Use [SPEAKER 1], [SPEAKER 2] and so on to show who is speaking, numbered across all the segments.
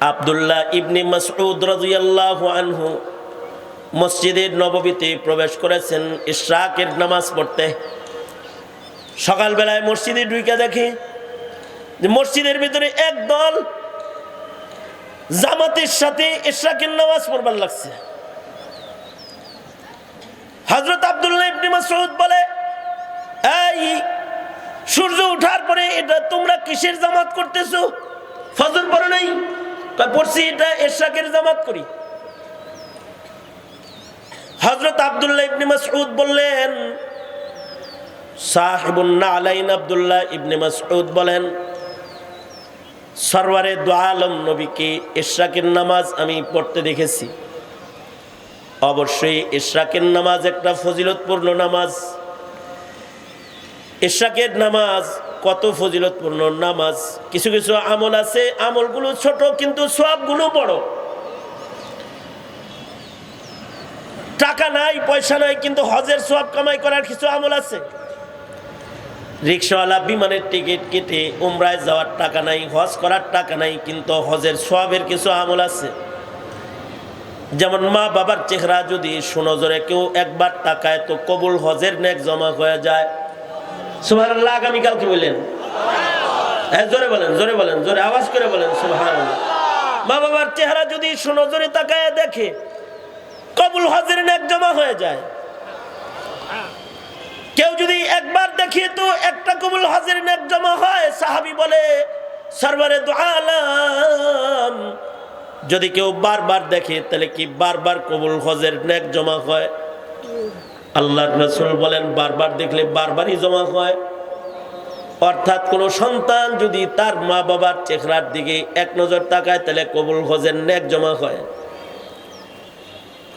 [SPEAKER 1] আবদুল্লাহ ইবনি মাসউদ রাদিয়াল্লাহু আনহু মসজিদের নববীতে প্রবেশ করেছেন ইশরাকের নামাজ পড়তে। সকালবেলায় মসজিদে ঢুকে দেখে যে মসজিদের ভিতরে এক দল জামাতের সাথে ইশরাকের নামাজ পড়বার লাগছে। হজরত আবদুল্লাহ ইবনি মাসউদ বলে, এই, সূর্য ওঠার পরে এটা তোমরা কিসের জামাত করতেছো? ফজর পড়ো নাই? পড়ছি এটা এরশাকের জামাত করি। হজরত আবদুল্লাহ ইবনে মাসউদ বললেন মাসউদ বলেন, সরওয়ারে দু আলম নবীকে ইশরাকের নামাজ আমি পড়তে দেখেছি। অবশ্যই ইশরাকের নামাজ একটা ফজিলতপূর্ণ নামাজ। ইশরাকের নামাজ কত ফজিলতপূর্ণ নামাজ। কিছু কিছু আমল আছে, আমলগুলো ছোট কিন্তু সবগুলো বড়। টাকা নাই, পয়সা নাই, কিন্তু হজের সব কামাই করার কিছু আমল আছে। রিক্সাওয়ালা বিমানের টিকিট কেটে উমরায় যাওয়ার টাকা নাই, হজ করার টাকা নাই, কিন্তু হজের সবের কিছু আমল আছে। যেমন মা বাবার চেহারা যদি সুনজরে কেউ একবার টাকায় তো কবুল হজের নেক জমা হয়ে যায়। বললেন? হ্যাঁ জোরে বলেন জোরে বলেন, জোরে আওয়াজ করে বলেন মা বাবার চেহারা যদি সুনজরে তাকায় দেখে, কবুল হজের জমা হয়ে যায়। কেউ যদি একবার দেখে তো একটা কবুল হজের নেক জমা হয়, সাহাবি বলে সরবারে যদি কেউ বারবার দেখে, তাহলে কি বারবার কবুল হজের নেক জমা হয়? আল্লাহ রসুল বলেন, বারবার দেখলে বারবারই জমা হয়। অর্থাৎ কোনো সন্তান যদি তার মা বাবার চেহারার দিকে এক নজর তাকায়, তাহলে কবুল হজের নেক জমা হয়।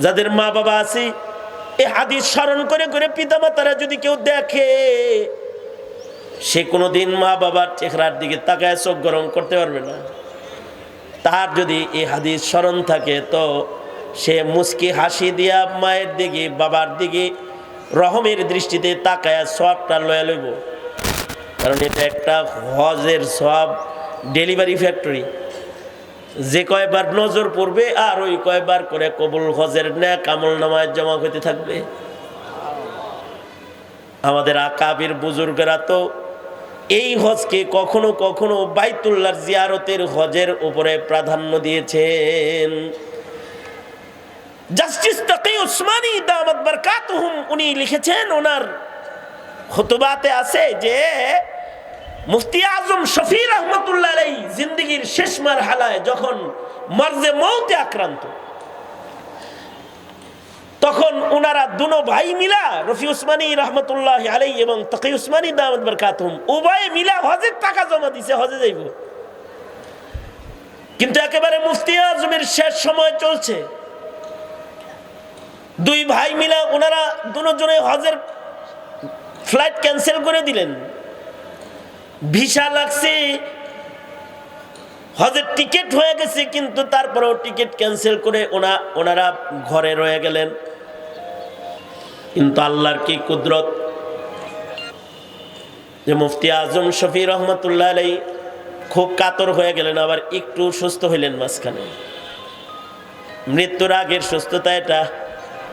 [SPEAKER 1] যাদের মা বাবা আছে, এ হাদিস স্মরণ করে করে পিতামাতারা যদি কেউ দেখে, সে কোনোদিন মা বাবার চেহারার দিকে তাকায় চোখ গরম করতে পারবে না। তার যদি এই হাদিস স্মরণ থাকে, তো সে মুস্কি হাসি দিয়া মায়ের দিকে, বাবার দিকে রহমের দৃষ্টিতে তাকায় সবটা লয়া লইব। কারণ এটা একটা হজের সব ডেলিভারি ফ্যাক্টরি। যে কয়বার নজর পড়বে আর ওই কয়বার করে কবুল হজের ন্যাক আমল নামায় জমা হইতে থাকবে। আমাদের আকাবির বুজুর্গরা তো এই হজকে কখনো কখনো বাইতুল্লার জিয়ারতের হজের উপরে প্রাধান্য দিয়েছেন। জাস্টিস তাকি উসমানী দামাত বারকাতুহুম উনি লিখেছেন, ওনার খুতবাতে আছে যে, মুফতি আজম শফি রহমতুল্লাহ আলাই শেষ মার হালায় যখন মর্জে মৌতে আক্রান্ত, তখন ওনারা দুনো ভাই মিলা, রফি উসমানী রহমতুল্লাহ আলাই এবং তকি উসমানী দামদ বরকাতুম উভয়ে মিলা হজের টাকা জমা দিছে, হজে যাইব। কিন্তু একেবারে মুফতি আজমের শেষ সময় চলছে। দুই ভাই মিলা ওনারা দুজনে হজের ফ্লাইট ক্যান্সেল করে দিলেন। ভিসা লাগছে, হজের টিকিট হয়ে গেছে, কিন্তু তারপরেও টিকিট ক্যান্সেল করে ওনা, ওনারা ঘরে রয়ে গেলেন। কিন্তু আল্লাহর কি কুদরত? যে মুফতি আজম শফি রহমতুল্লাহ আলাই খুব কাতর হয়ে গেলেন, আবার একটু সুস্থ হইলেন মাঝখানে। মৃত্যুর আগের সুস্থতা এটা।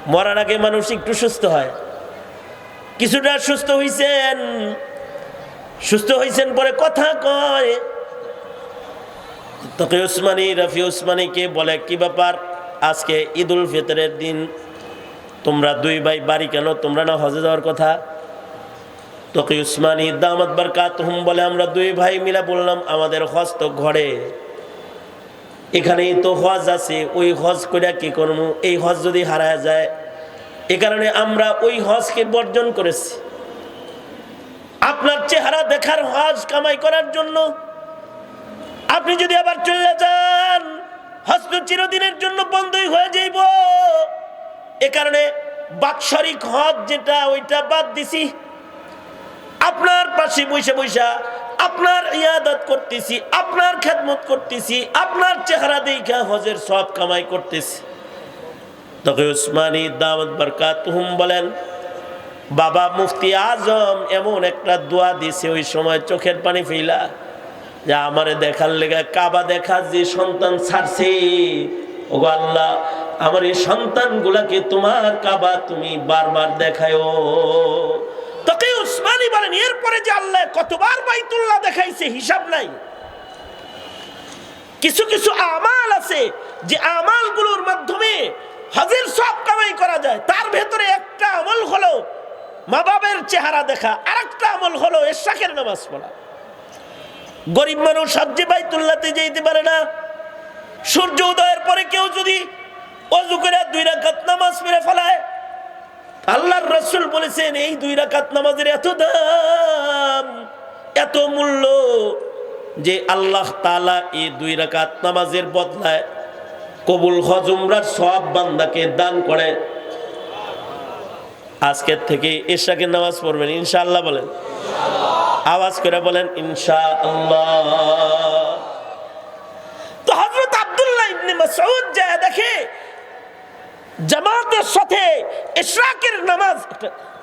[SPEAKER 1] মরার আগে মানুষ একটু সুস্থ হয়। কিছুটা সুস্থ হইছেন। সুস্থ হয়েছেন পরে কথা কয়। তোকে উসমানী, রফি উসমানীকে বলে, কি ব্যাপার? আজকে ঈদ উল ফিতরের দিন। তোমরা দুই ভাই বাড়ি কেন? তোমরা না হজে যাওয়ার কথা? তোকে উসমানী দামাত বারকাত হুম বলে, আমরা দুই ভাই মিলা বললাম, আমাদের হস্ত ঘরে। এখানেই তো হজ আছে, ওই হজ করে কি করব এই হজ যদি হারায় যায়, এ কারণে আমরা ওই হজকে বর্জন করেছি। আপনার চেহারা দেখার হজ কামাই করার জন্য আপনি যদি আবার চলে যান, হজ তো চিরদিনের জন্য বন্ধই হয়ে যাইব। এ কারণে বাৎসরিক হজ যেটা, ওইটা বাদ দিছি। আপনার পাশে বৈশা বৈশা আপনার ইয়াদত করতেছি, আপনার খেদমত করতেছি, আপনার চেহারা দেখা হজের সব কামাই করতেছি। তবে উসমানী দামত বরকাত বলেন, বাবা মুফতি আজম এমন একটা দোয়া দিছে ওই সময় চোখের পানি ফেলা, যা আমারে দেখার লেগে কাবা দেখা যে সন্তান ছাড়ছে। ওগো আল্লাহ, আমার এই সন্তানগুলাকে তোমার কাবা তুমি বারবার দেখায় তোকে উসমানী বলেন, এরপরে যে আল্লাহ কতবার বাইতুল্লাহ দেখাইছে, হিসাব নাই। কিছু কিছু আমাল আছে যে আমালগুলোর মাধ্যমে হজের সব কামাই করা যায়। তার ভেতরে একটা আমল হলো মা বাবের চেহারা দেখা আর একটা আমল হলো এশাকের নামাজ পড়া। গরিব মানুষ সবজি বাইতুল্লাতে যেতে পারে না, সূর্য উদয়ের পরে কেউ যদি অজু করে দুই রাকাত নামাজ পড়ে ফেলায় আল্লাহর রসুল বলেছেন, এই দুই রাকাত নামাজের এত দাম, এত মূল্য যে আল্লাহ তালা এই দুই রাকাত নামাজের বদলায় কবুল হজুমরার সব বান্দাকে দান করে। আজকের থেকে এশাকে নামাজ পড়বেন, ইনশাআল্লাহ বলেন। আওয়াজ করে বলেন ইনশা আল্লাহ তো হজরত আব্দুল্লাহ দেখে জামাতের সাথে ইশরাকের নামাজ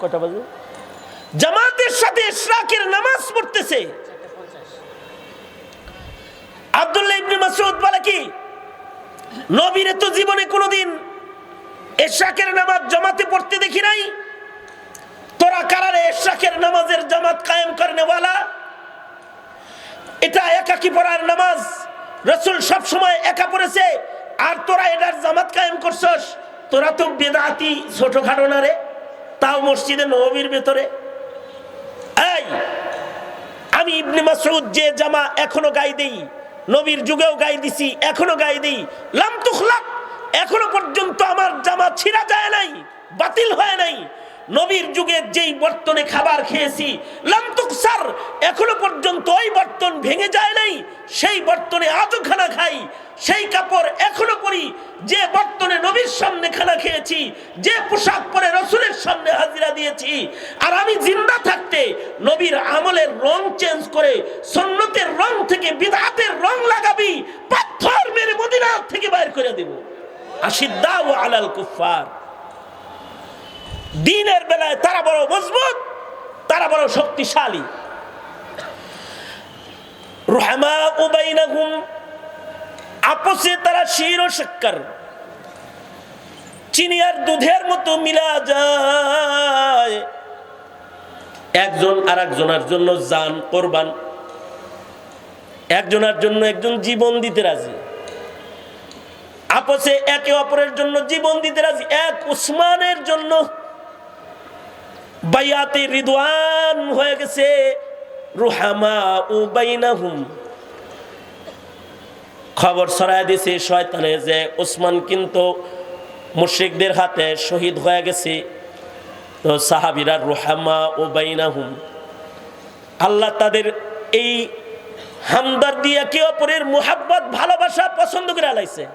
[SPEAKER 1] কটা বাজে? জামাতের সাথে ইশরাকের নামাজ পড়তেছে। আব্দুল্লাহ ইবনে মাসউদ বলে কি, নবীরে তো জীবনে কোনোদিন এশাকের নামাজ জামাতে পড়তে দেখি নাই। তোরা কারারে এশাকের নামাজের জামাত কায়েম করেনেওয়ালা এটা একাকি পড়ার নামাজ। রসুল সব সময় একা পড়েছে। আর তোরা এটার জামাত কায়েম করছস। তোরা তো বেদাতি ছোটখাটো না রে? তাও মসজিদে নবীর ভেতরে। আমি ইবনে মাসুদ যে জামা এখনও গাই দেই, নবীর যুগেও গাই দিছি, এখনও গাই দেই। লাম তুখলাক, এখনও পর্যন্ত আমার জামা ছিঁড়া যায় নাই, বাতিল হয় নাই। নবীর যুগে যেই বর্তনে খাবার খেয়েছি, লাম তুকসার, এখনও পর্যন্ত ওই বর্তন ভেঙে যায় নাই, সেই বর্তনে আজও খানা খাই, সেই কাপড় এখনও পরি, যে বর্তনে নবীর সামনে খানা খেয়েছি, যে পোশাক পরে রসুলের সামনে হাজিরা দিয়েছি, আর আমি জিন্দা থাকতে নবীর আমলের রং চেঞ্জ করে সন্ন্যতের রং থেকে বিদাতের রং লাগাবি, পাথর মেরে মদিনা থেকে বাইর করে দেব। আশিদ্দা ও আলাল কুফার দিনের বেলায় তারা বড় মজবুত, তারা বড় শক্তিশালী। রহমা উবাইনাহুম আপসে তারা শির ও শক্কর চিনি আর দুধের মতো মিলা যায়। একজন আর একজনের জন্য জান কোরবান। একজনের জন্য একজন জীবন দিতে রাজি। আপসে একে অপরের জন্য জীবন দিতে রাজি। এক উসমানের জন্য বাইয়াতে রিদওয়ান হয়ে গেছে। রুহামা ও বাইনাহুম। খবর ছড়ায় দিছে শয়তানে যে ওসমান কিন্তু মুশ্রিকদের হাতে শহীদ হয়ে গেছে। তো সাহাবিরা রুহামা ও বাইনাহুম। আল্লাহ তাদের এই হামদার দিয়ে একে অপরের মোহাব্বত, ভালোবাসা পছন্দ করে আলাইছে।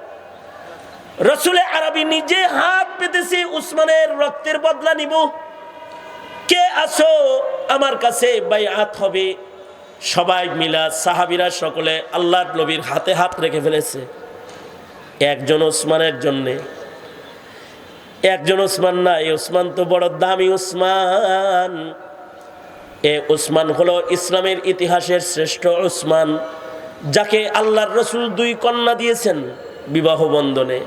[SPEAKER 1] রসুলে আরবি নিজে হাত পেতেছে, উসমানের রক্তের বদলা নিব। কে আসো আমার কাছে বাইআত হবে। সবাই মিলা সাহাবিরা সকলে আল্লাহ নবীর হাতে হাত রেখে ফেলেছে। একজন ওসমানের জন্যে একজন ওসমান না এই ওসমান তো বড় দামি ওসমান। এ ওসমান হলো ইসলামের ইতিহাসের শ্রেষ্ঠ ওসমান, যাকে আল্লাহর রসুল দুই কন্যা দিয়েছেন বিবাহ বন্ধনে।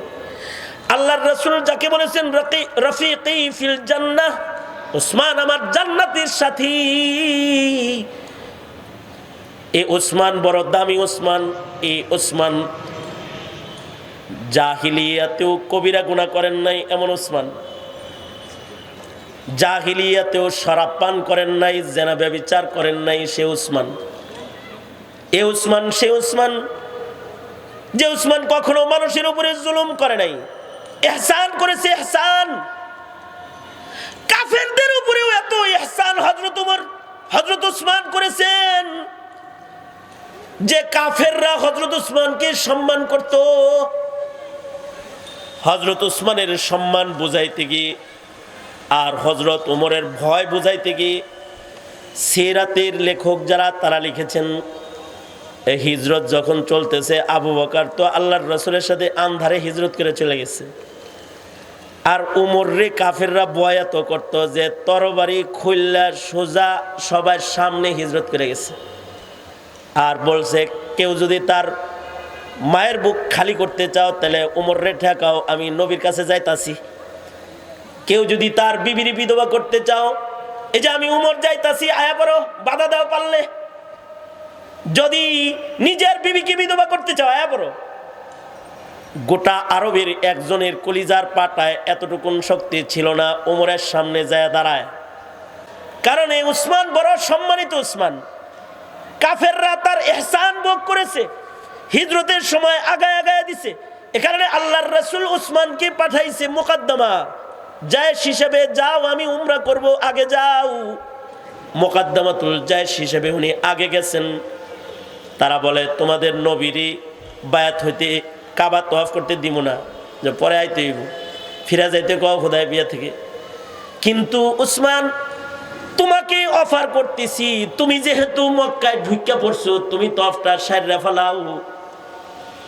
[SPEAKER 1] আল্লাহর রসুল যাকে বলেছেন রফিকি ফিল জান্নাহ। ওসমান আমার জান্নাতের সাথী। এ ওসমান বড় দামি ওসমান এ ওসমান জাহিলিয়াতেও কবিরা গুণা করেন নাই এমন ওসমান জাহিলিয়াতেও শরাব পান করেন নাই, জেনা ব্যবিচার করেন নাই সে উসমান। এ উসমান, সে উসমান, যে উসমান কখনো মানুষের উপরে জুলুম করে নাই। এহসান করেছে এহসান। কাফেরদের উপরেও এত এহসান হজরত উমর হজরত উসমান করেছেন যে কাফেররা হজরত উসমানকে সম্মান করত। হজরত উসমানের সম্মান বুঝাইতে গিয়ে আর হজরত উমরের ভয় বুঝাইতে গিয়ে সেরাতের লেখক যারা, তারা লিখেছেন এই হিজরত যখন চলতেছে, আবু বকার তো আল্লাহর রসুলের সাথে আন্ধারে হিজরত করে চলে গেছে। আর উমর কাফেররা বয়াত করতো যে তরবারি খুললা সোজা সবার সামনে হিজরত করে গেছে। আর বলছে, কেউ যদি তার মায়ের বুক খালি করতে চাও, তাহলে উমর ঠেকাও, আমি নবীর কাছে যাইতাছি। কেউ যদি তার বিবির বিধবা করতে চাও, এই যে আমি উমর যাইতাছি, আয়া করো বাধা দাও পারলে। যদি নিজের বিবিকে বিধবা করতে চাও, আয়া করো গোটা আরবের একজনের কলিজার পাটায় এতটুকুন শক্তি ছিল না, ওমরের সামনে যায় দাঁড়ায়। কারণ এই উসমান বড় সম্মানিত উসমান। কাফেররা তার এহসান ভোগ করেছে, হিজরতের সময় আগায় আগায় দিছে। এ কারণে আল্লাহর রসুল উসমানকে পাঠাইছে মোকাদ্দমা। জায়েশ হিসেবে যাও, আমি উমরা করব, আগে যাও। মোকাদ্দমাতুল জায়েশ হিসেবে উনি আগে গেছেন। তারা বলে, তোমাদের নবীরই বায়াত হইতে কাবা তোয়াফ করতে দিব না। যে পরে আইতে হইব। ফিরা যাইতে কও খোদায় বিয়া থেকে। কিন্তু উসমান, তোমাকে অফার করতেছি। তুমি যেহেতু মক্কায় ঢুকিয়া পড়ছো, তুমি তফটা সাইরা ফেলাও।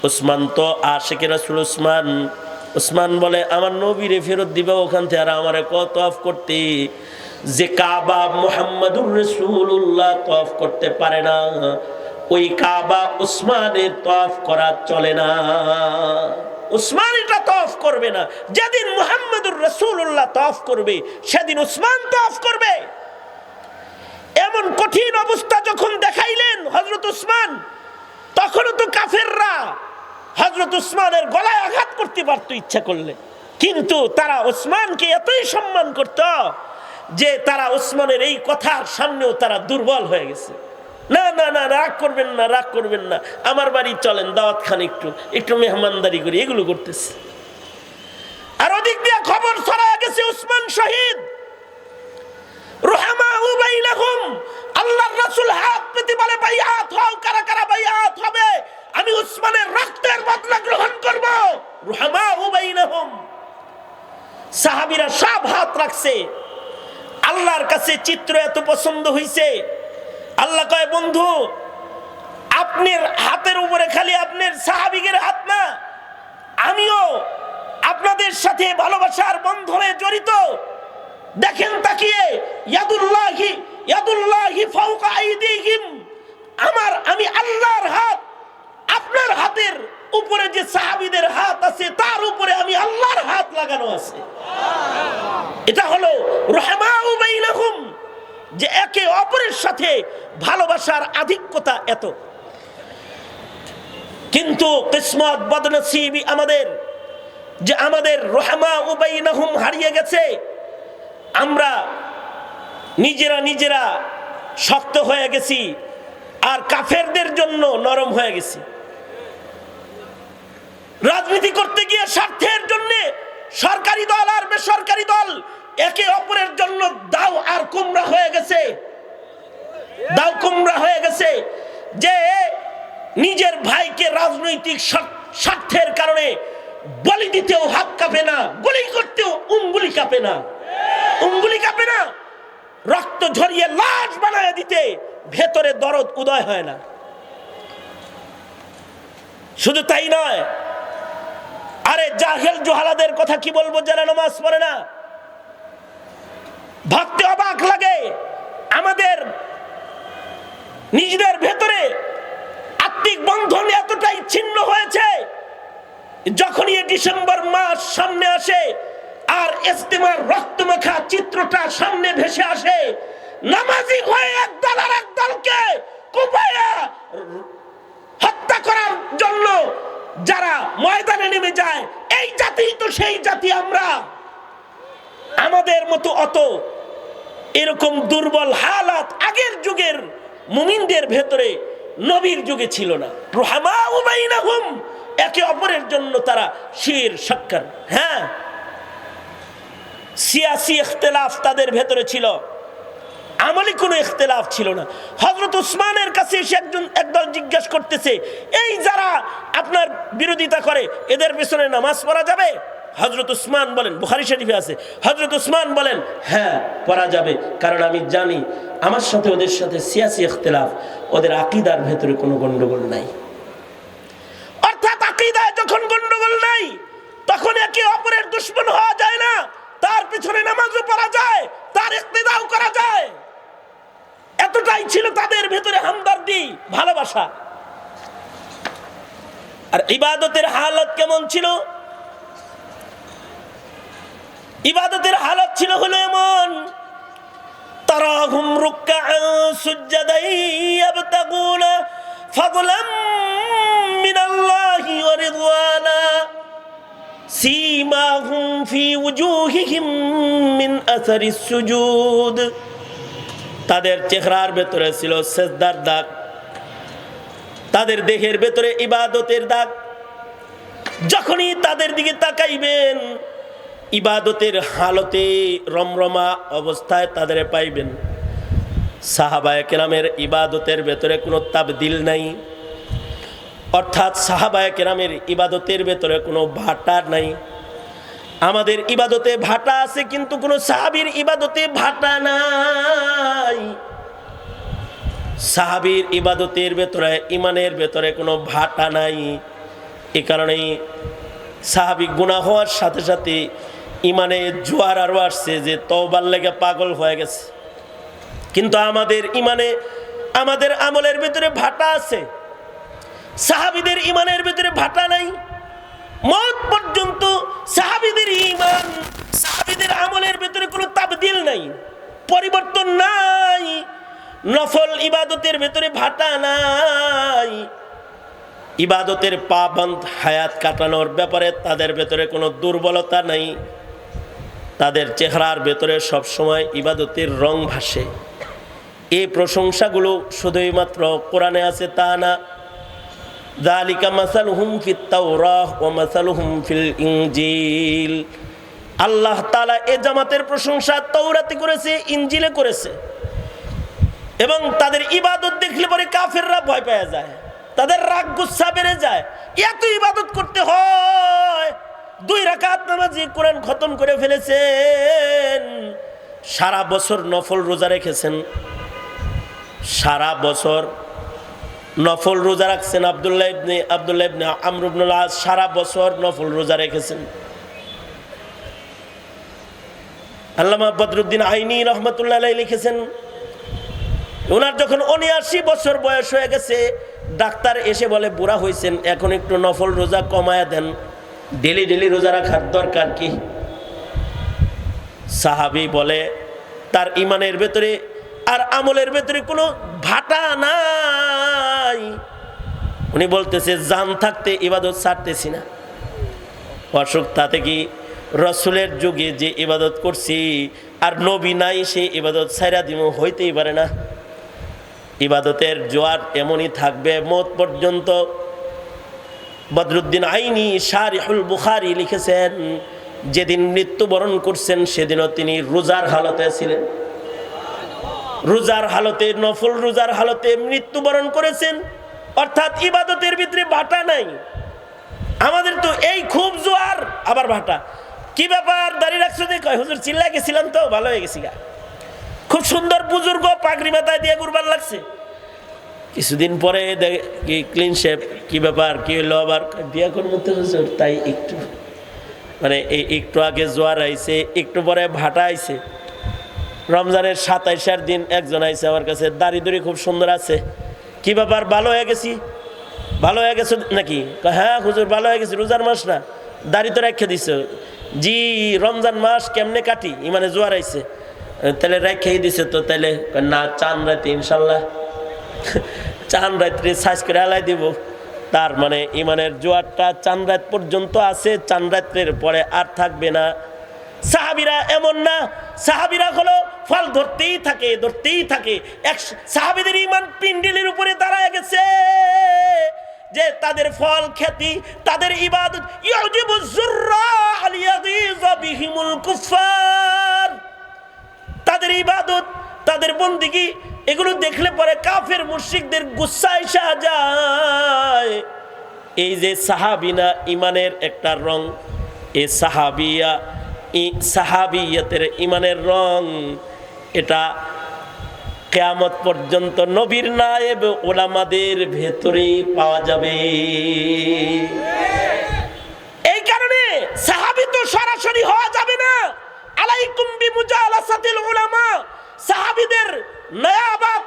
[SPEAKER 1] উসমান তো আশেকের রাসুল উসমান। উসমান বলে, আমার নবীরে ফেরত দিবা ওখান থেকে, আর আমার কত অফ করতে? যে কাবা মোহাম্মদুর রসুল্লাহ তফ করতে পারে না। ওই কাবা উসমানের তফ করা চলে না। উসমান করবে না। যেদিন তফ করবে, সেদিন উসমান তফ করবে। এমন কঠিন অবস্থা যখন দেখাইলেন হজরত উসমান, তখনও তো হজরত উসমানের গলায় আঘাত করতে পারত ইচ্ছা করলে। কিন্তু তারা ওসমানকে এতই সম্মান করত যে তারা ওসমানের এই কথার সামনেও তারা দুর্বল হয়ে গেছে। না না না, রাগ করবেন না, রাগ করবেন না। আমার বাড়ি চলেন, দাওয়াত খান একটু একটু মেহমানদারি করি, এগুলো করতেছে। আর ওদিক দিয়ে খবর ছড়ায় গেছে, উসমান শহীদ। বাইনাহুম, আল্লাহর হাত পেতে কারা কারা আমি উসমানের গ্রহণ হাত রাখছে। আল্লাহর কাছে চিত্র এত পছন্দ হইছে। আল্লাহ কয়, বন্ধু, আপনার হাতের উপরে খালি আপনার সাহাবিগের হাত না। আমিও আপনাদের সাথে ভালোবাসার বন্ধনে জড়িত। দেখেন, তাকিয়ে, ইয়াদুল্লাহি ইয়াদুল্লাহি ফাওকা আইদিহিম। আমার, আমি আল্লাহর হাত, আপনার হাতের উপরে যে সাহাবীদের হাত আছে, তার উপরে আমি আল্লাহর হাত লাগানো আছে। এটা হলো বাইনাহুম যে একে অপরের সাথে ভালোবাসার আধিক্যতা এত। কিন্তু কিসমত বদনসিবি আমাদের, যে আমাদের রহমা উবাইনাহুম হারিয়ে গেছে, আমরা নিজেরা নিজেরা শক্ত হয়ে গেছি, আর কাফেরদের জন্য নরম হয়ে গেছি। রাজনীতি করতে গিয়ে স্বার্থের জন্য সরকারি দল আর বেসরকারি দল একে অপরের জন্য দাও আর কুমড়া হয়ে গেছে। দাও কুমড়া হয়ে গেছে। যে নিজের ভাইকে রাজনৈতিক স্বার্থের কারণে বলি দিতেও হাত কাঁপে না, গুলি করতেও উঙ্গুলি কাঁপে না। উঙ্গুলি কাঁপে না, রক্ত ঝরিয়ে লাশ বানায় দিতে ভেতরে দরদ উদয় হয় না। শুধু তাই নয়, আরে জাহেল জোহালাদের কথা কি বলব যারা নামাজ পড়ে না? ভাবতে অবাক লাগে। আমাদের নিজেদের ভেতরে আত্মিক বন্ধন এতটাই ছিন্ন হয়েছে, যখনই ডিসেম্বর মাস সামনে আসে আর ইস্তেমার রক্তমাখা চিত্রটা সামনে ভেসে আসে, নামাজি হয়ে একদল আর এক দলকে কুপায়া হত্যা করার জন্য যারা ময়দানে নেমে যায়, এই জাতি তো সেই জাতি আমরা। আমাদের মতো অত এরকম দুর্বল হালাত আগের যুগের মুমিনদের ভেতরে নবীর যুগে ছিল না। রুহামা একে অপরের জন্য তারা শির সাক্ষার হ্যাঁ সিয়াসি ইখতলাফ তাদের ভেতরে ছিল। আমলি কোনো ইখতলাফ ছিল না। হজরত উসমানের কাছে এসে একজন একদল জিজ্ঞাসা করতেছে, এই যারা আপনার বিরোধিতা করে, এদের পেছনে নামাজ পড়া যাবে? হজরত উসমান বলেন, বুখারি শরীফে আছে হজরত উসমান বলেন হ্যাঁ পড়া যাবে, কারণ আমি জানি আমার সাথে ওদের সাথে সিয়াসি ইখতলাফ, ওদের আকিদার ভেতরে কোনো গন্ডগোল নাই। অর্থাৎ আকিদায় যখন গন্ডগোল নাই, তখন একে অপরের দুশ্মন হওয়া যায় না, তার পিছনে নামাজও পড়া যায়, তার ইক্তেদাও করা যায়। এতটাই ছিল তাদের ভেতরে হামদার্দি, ভালোবাসা। আর ইবাদতের হালত কেমন ছিল? ইবাদতের হালত ছিল হলো এমন ফি মিন সুজুদ। তাদের চেহারার ভেতরে ছিল সেজদার দাগ, তাদের দেহের ভেতরে ইবাদতের দাগ। যখনই তাদের দিকে তাকাইবেন ইবাদতের হালতে রমরমা অবস্থায় তাদের পাইবেন। সাহাবায় কেরামের ইবাদতের ভেতরে কোনো তাবদিল নাই। অর্থাৎ সাহাবায় কেরামের ইবাদতের ভেতরে কোনো ভাটা নাই। আমাদের ইবাদতে ভাটা আছে, কিন্তু কোনো সাহাবির ইবাদতে ভাটা নাই। সাহাবির ইবাদতের ভেতরে ইমানের ভেতরে কোনো ভাটা নাই। এ কারণেই সাহাবি গুণা হওয়ার সাথে সাথে ইমানে জোয়ার আরও আসছে যে তওবার লেগে পাগল হয়ে গেছে। কিন্তু আমাদের ইমানে, আমাদের আমলের ভিতরে ভাটা আছে। সাহাবিদের ইমানের ভিতরে ভাটা নাই। মত পর্যন্ত সাহাবিদের ইমান সাহাবিদের আমলের ভিতরে কোনো তাবদিল নাই, পরিবর্তন নাই, নফল ইবাদতের ভেতরে ভাটা নাই। ইবাদতের পাবন্ধ হায়াত কাটানোর ব্যাপারে তাদের ভেতরে কোনো দুর্বলতা নাই। তাদের চেহারার ভেতরে সবসময় ইবাদতের রং ভাসে। এই প্রশংসাগুলো শুধুই মাত্র কোরআনে আছে তা না। দালিকা মাসালুহুম ফিত তাওরাহ ওয়া মাসালুহুম ফিল ইনজিল। আল্লাহ তাআলা এ জামাতের প্রশংসা তৌরাতে করেছে ইঞ্জিলে করেছে। এবং তাদের ইবাদত দেখলে পরে কাফেররা ভয় পেয়ে যায়। তাদের রাগ গুচ্ছা বেড়ে যায়। এত ইবাদত করতে হয় দুই রাকাত নামাজি কোরআন খতম করে ফেলেছেন। সারা বছর নফল রোজা রেখেছেন। সারা বছর নফল রোজা রাখছেন আবদুল্লাহ ইবনে আবদুল্লাহ ইবনে সারা বছর নফল রোজা রেখেছেন। আল্লামা বদরুদ্দিন আইনি রহমতুল্লাহ লিখেছেন ওনার যখন উনিআশি বছর বয়স হয়ে গেছে, ডাক্তার এসে বলে, বুড়া হয়েছেন এখন একটু নফল রোজা কমায়া দেন। ডেলি ডেলি রোজা রাখার দরকার কি? সাহাবি বলে, তার ইমানের ভেতরে আর আমলের ভেতরে কোনো ভাটা নাই। উনি বলতেছে, জান থাকতে ইবাদত ছাড়তেছি না। অসুখ তাতে কি রসুলের যুগে যে ইবাদত করছি আর নবী নাই, সে ইবাদত ছাইরা দিব, হইতেই পারে না। ইবাদতের জোয়ার এমনই থাকবে, মত পর্যন্ত বদরুদ্দিন আইনি শারিহুল বুখারি লিখেছেন, যেদিন মৃত্যুবরণ করছেন সেদিনও তিনি রোজার হালতে ছিলেন। রোজার হালতে, নফল রোজার হালতে মৃত্যুবরণ করেছেন। অর্থাৎ ইবাদতের ভিতরে ভাটা নাই। আমাদের তো এই খুব জোয়ার, আবার ভাটা। কি ব্যাপার? দাঁড়িয়ে রাখছো যে কয় হুজুর চিল্লা গেছিলাম তো, ভালো হয়ে গেছি গা। খুব সুন্দর বুজুর্গ পাগড়ি মাথায় দিয়ে গুরবার লাগছে। কিছুদিন পরে দেখি ক্লিন শেপ কি ব্যাপার, কি হলো আবার? বিয়া করব তো তাই একটু মানে এই একটু আগে জোয়ার আইছে, একটু পরে ভাটা আইছে। রমজানের সাতাইশার দিন একজন আইছে আমার কাছে, দাড়ি দড়ি খুব সুন্দর আছে। কি ব্যাপার, ভালো হয়ে গেছি? ভালো হয়ে গেছো নাকি? হ্যাঁ হুজুর, ভালো হয়ে গেছি, রোজার মাস না। দাড়ি তো রেখে দিছ। জি, রমজান মাস কেমনে কাটি? ইমানে জোয়ার আইছে। তাহলে রেখেই দিছে তো তাহলে। না, চান রাতে ইনশাল্লাহ। চান রাত্রে সাইজ করে আলাই দিব। তার মানে ইমানের জোয়ারটা চান রাত পর্যন্ত আছে চান রাত্রের পরে আর থাকবে না। সাহাবিরা এমন না, সাহাবিরা হলো ফল ধরতেই থাকে ধরতেই থাকে। এক সাহাবিদের ইমান পিন্ডিলের উপরে দাঁড়ায় গেছে যে তাদের ফল খ্যাতি, তাদের ইবাদত। তাদের ইবাদত, তাদের বন্দিগি এগুলো দেখলে পরে কাফের মুশরিকদের গুসা এসা যায়। এই যে সাহাবিনা ইমানের একটা রং, এ সাহাবিয়া সাহাবিয়াতের ইমানের রং, এটা কেয়ামত পর্যন্ত নবীর নায়েব ওলামাদের ভেতরে পাওয়া যাবে। এই কারণে সাহাবি তো সরাসরি হওয়া যাবে না। আলাইকুম বিমুজালাসাতিল উলামা, সাহাবীদের নয়া বাপ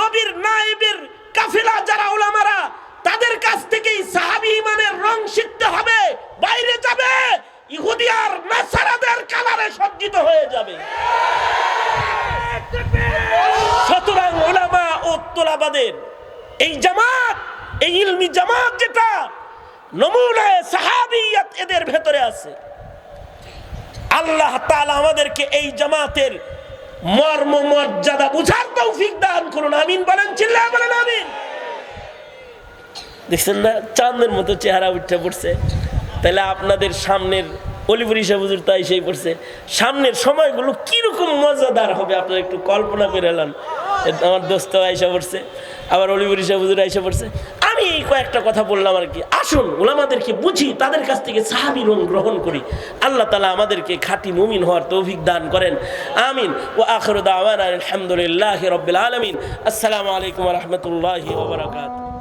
[SPEAKER 1] নবীর নাইবের কাফিলা যারা ওলামারা তাদের কাছ থেকেই সাহাবি ইমানের রং শিখতে হবে, বাইরে যাবে, ইহুদি আর কালারে সজ্জিত হয়ে যাবে। এই জামাত, এই ইলমি জামাত যেটা নমুনায় সাহাবিয়াত এদের ভেতরে আছে। আল্লাহ আমাদেরকে এই জামাতের মর্ম মর্যাদা বুঝার তৌফিক দান করুন, আমিন বলেন চিল্লা বলেন, আমিন। দেখছেন না, চাঁদের মতো চেহারা উঠে পড়ছে। তাহলে আপনাদের সামনের অলিপুরি সাহুজুর তাই সেই পড়ছে। সামনের সময়গুলো কীরকম মজাদার হবে, আপনারা একটু কল্পনা করে এলাম আমার দোস্ত আইসা পড়ছে, আবার অলিপুরি সাহুজুর আইসা পড়ছে। কয়েকটা কথা বললাম আর কি। আসুন ওলামাদেরকে বুঝি, তাদের কাছ থেকে সাহাবি রং গ্রহণ করি। আল্লাহ তালা আমাদেরকে খাঁটি মুমিন হওয়ার তৌফিক দান করেন। আমিন। ও আখর আওয়ান আলহামদুলিল্লাহ রবিল আলমিন। আসসালামু আলাইকুম রহমতুল্লাহ ওবরাকাত